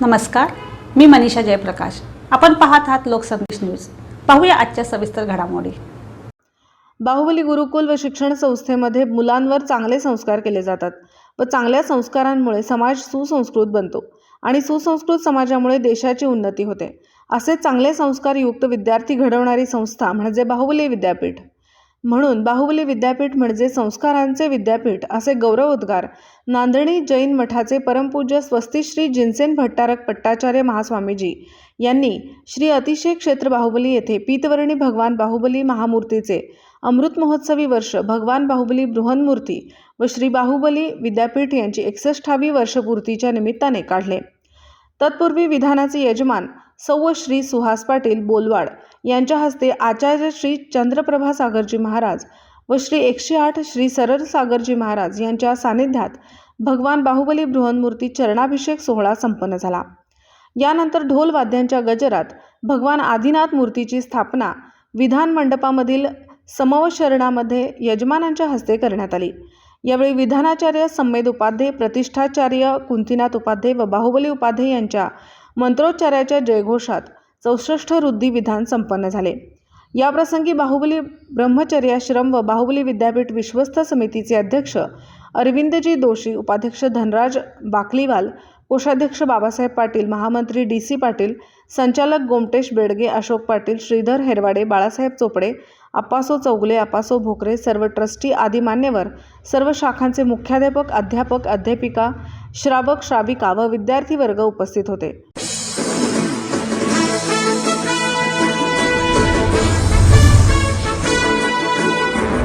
नमस्कार मी मनीषा जयप्रकाश. आपण पाहत आहात लोकसंदेश न्यूज. पाहूया आजच्या सविस्तर घडामोडी. बाहुबली गुरुकुल व शिक्षण संस्थेमध्ये मुलांवर चांगले संस्कार केले जातात व चांगल्या संस्कारांमुळे समाज सुसंस्कृत बनतो आणि सुसंस्कृत समाजामुळे देशाची उन्नती होते. असे चांगले संस्कारयुक्त विद्यार्थी घडवणारी संस्था म्हणजे बाहुबली विद्यापीठ. म्हणून बाहुबली विद्यापीठ म्हणजे संस्कारांचे विद्यापीठ असे गौरवोद्गार. नांदणी जैन मठाचे परमपूज्य स्वस्तिश्री जिनसेन भट्टारक पट्टाचार्य महास्वामीजी यांनी श्री अतिशय क्षेत्र बाहुबली येथे पीतवर्णी भगवान बाहुबली महामूर्तीचे अमृत महोत्सवी वर्ष भगवान बाहुबली बृहन्मूर्ती व श्री बाहुबली विद्यापीठ यांची एकसष्टावी वर्षपूर्तीच्या निमित्ताने काढले. तत्पूर्वी विधानाचे यजमान सौ श्री सुहास पाटील बोलवाड यांच्या हस्ते आचार्य श्री चंद्रप्रभा सागरजी महाराज व श्री एकशे आठ श्री सरळ सागरजी महाराज यांच्या सानिध्यात भगवान बाहुबली बृहन्मूर्ती चरणाभिषेक सोहळा संपन्न झाला. यानंतर ढोल वाद्यांच्या गजरात भगवान आदिनाथ मूर्तीची स्थापना विधान मंडपामधील समवशरणामध्ये यजमानांच्या हस्ते करण्यात आली. यावेळी विधानाचार्य संमेद उपाध्ये प्रतिष्ठाचार्य कुंतीनाथ उपाध्ये व बाहुबली उपाध्ये यांच्या मंत्रोच्चाराच्या जयघोषात चौसष्ट रुद्धी विधान संपन्न झाले. याप्रसंगी बाहुबली ब्रह्मचर्याश्रम व बाहुबली विद्यापीठ विश्वस्त समितीचे अध्यक्ष अरविंदजी दोशी उपाध्यक्ष धनराज बाकलीवाल कोषाध्यक्ष बाबासाहेब पाटील महामंत्री डी सी पाटील संचालक गोमटेश बेडगे अशोक पाटील श्रीधर हेरवाडे बाळासाहेब चोपडे अप्पासो चौगले अप्पासो भोकरे सर्व ट्रस्टी आदी मान्यवर सर्व शाखांचे मुख्याध्यापक अध्यापक अध्यापिका श्रावक श्राविका व विद्यार्थी वर्ग उपस्थित होते. Thank you.